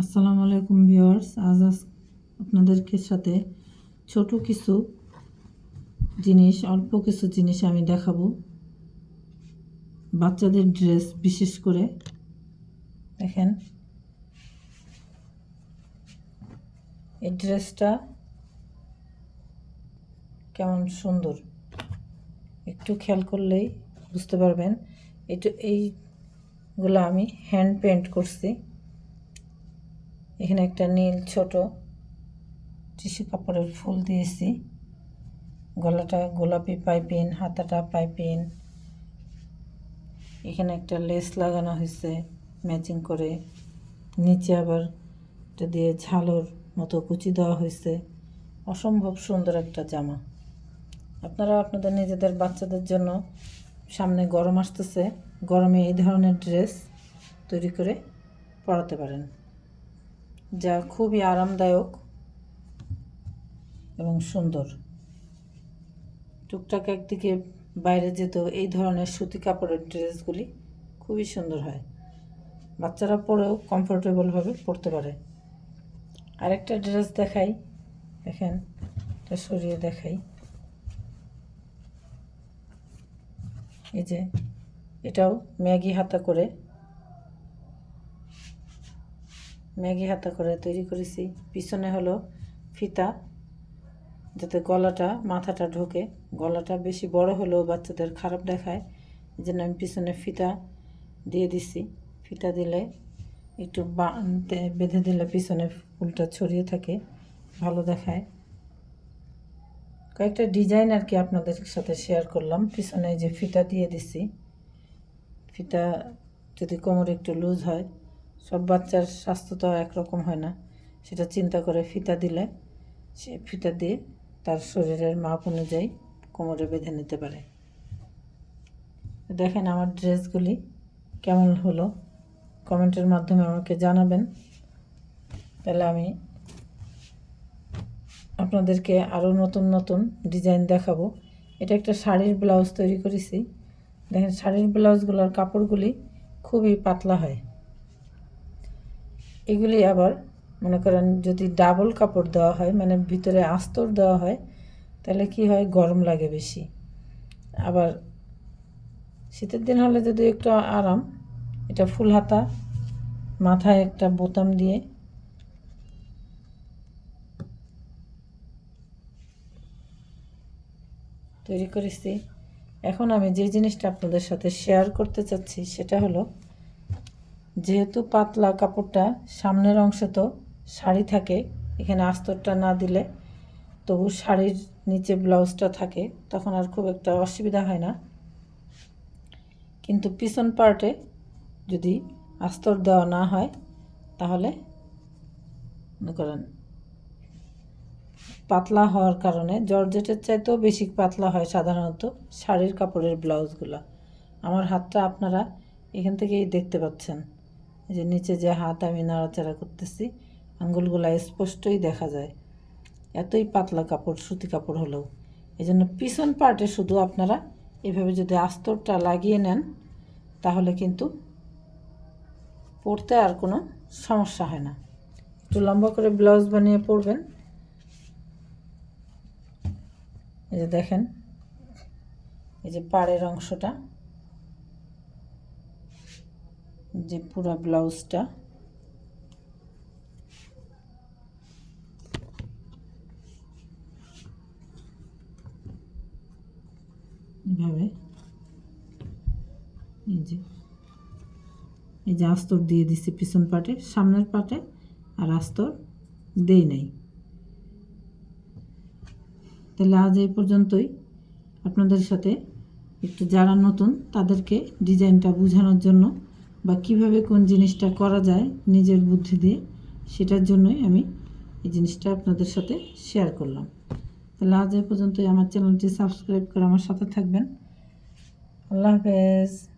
আসসালামু আলাইকুম ভিউয়ার্স, আজ আপনাদেরকে সাথে ছোট কিছু জিনিস, অল্প কিছু জিনিস আমি দেখাবো। বাচ্চাদের ড্রেস বিশেষ করে, দেখেন। এই ড্রেসটা কেমন সুন্দর। একটু খেয়াল করলেই বুঝতে পারবেন। একটু এইগুলো আমি হ্যান্ড পেন্ট করছি। এখানে একটা নীল ছোট টিস্যু কাপড়ের ফুল দিয়েছি। গলাটা গোলাপি পাইপিন হাতাটা পাইপিন এখানে একটা লেস লাগানো হয়েছে ম্যাচিং করে। নিচে আবার এটা দিয়ে ঝালোর মতো কুচি দেওয়া হয়েছে। অসম্ভব সুন্দর একটা জামা। আপনারা আপনাদের নিজেদের বাচ্চাদের জন্য সামনে গরম আসতেছে, গরমে এই ধরনের ড্রেস তৈরি করে পরাতে পারেন, যা খুবই আরামদায়ক এবং সুন্দর। টুকটাক একদিকে বাইরে যেত এই ধরনের সুতি কাপড়ের ড্রেসগুলি খুবই সুন্দর হয়। বাচ্চারা পরেও কমফোর্টেবলভাবে পরতে পারে। আরেকটা ড্রেস দেখাই, দেখেন, এটা সরিয়ে দেখাই। এই যে, এটাও ম্যাগি হাতা করে। ম্যাগি হাতা করে তৈরি করেছি। পিছনে হলো ফিতা, যাতে গলাটা, মাথাটা ঢোকে। গলাটা বেশি বড় হলেও বাচ্চাদের খারাপ দেখায়। জন্য আমি পিছনে ফিতা দিয়ে দিছি। ফিতা দিলে একটু বেঁধে দিলে পিছনে ফুলটা ছড়িয়ে থাকে, ভালো দেখায়। কয়েকটা ডিজাইন আর কি আপনাদের সাথে শেয়ার করলাম। পিছনে যে ফিতা দিয়ে দিছি। ফিতা যদি কোমর একটু লুজ হয়, সব বাচ্চার স্বাস্থ্য তো একরকম হয় না। সেটা চিন্তা করে ফিতা দিলে, সে ফিতা দিয়ে তার শরীরের মাপ অনুযায়ী কোমরে বেঁধে নিতে পারে। দেখেন আমার ড্রেসগুলি কেমন হলো। কমেন্টের মাধ্যমে আমাকে জানাবেন। তাহলে আমি আপনাদেরকে আরও নতুন নতুন ডিজাইন দেখাবো। এটা একটা শাড়ির ব্লাউজ তৈরি করেছি। দেখেন, শাড়ির ব্লাউজগুলোর কাপড়গুলি খুবই পাতলা হয়। এগুলি আবার মনে করেন, যদি ডাবল কাপড় দেওয়া হয় মানে ভিতরে আস্তর দেওয়া হয়, তাহলে কি হয়? গরম লাগে বেশি। আবার শীতের দিন হলে যদি একটু আরাম, এটা ফুল হাতা, মাথায় একটা বোতাম দিয়ে তৈরি করেছি। এখন আমি যে জিনিসটা আপনাদের সাথে শেয়ার করতে চাচ্ছি, সেটা হলো, যেহেতু পাতলা কাপড়টা সামনের অংশে তো শাড়ি থাকে, এখানে আস্তরটা না দিলে তবু শাড়ির নিচে ব্লাউজটা থাকে, তখন আর খুব একটা অসুবিধা হয় না। কিন্তু পিছন পার্টে যদি আস্তর দেওয়া না হয়, তাহলে মনে করেন পাতলা হওয়ার কারণে জর্জেটের চাইতেও বেশি পাতলা হয় সাধারণত শাড়ির কাপড়ের ব্লাউজগুলো। আমার হাতটা আপনারা এখান থেকেই দেখতে পাচ্ছেন। এই যে নিচে যে হাত আমি নাড়াচাড়া করতেছি, আঙ্গুলগুলো স্পষ্টই দেখা যায়। এতই পাতলা কাপড়, সুতি কাপড় হলেও। এই জন্য পিছন পার্টে শুধু আপনারা এভাবে যদি আস্তরটা লাগিয়ে নেন, তাহলে কিন্তু পরতে আর কোনো সমস্যা হয় না। একটু লম্বা করে ব্লাউজ বানিয়ে পরবেন। এই যে দেখেন, এই যে পাড়ের অংশটা, যে পুরো ব্লাউজটা। এভাবে এই যে এই যে আস্তর দিয়ে দিচ্ছি পিছন পাটে, সামনের পাটে, আর আস্তর দেই নাই। তাহলে আজ এই পর্যন্তই। আপনাদের সাথে একটু যারা নতুন, তাদেরকে ডিজাইনটা বোঝানোর জন্য বা কীভাবে কোন জিনিসটা করা যায় নিজের বুদ্ধি দিয়ে, সেটার জন্যই আমি এই জিনিসটা আপনাদের সাথে শেয়ার করলাম। তাহলে আজ এই পর্যন্তই। আমার চ্যানেলটি সাবস্ক্রাইব করে আমার সাথে থাকবেন। আল্লাহ হাফেজ।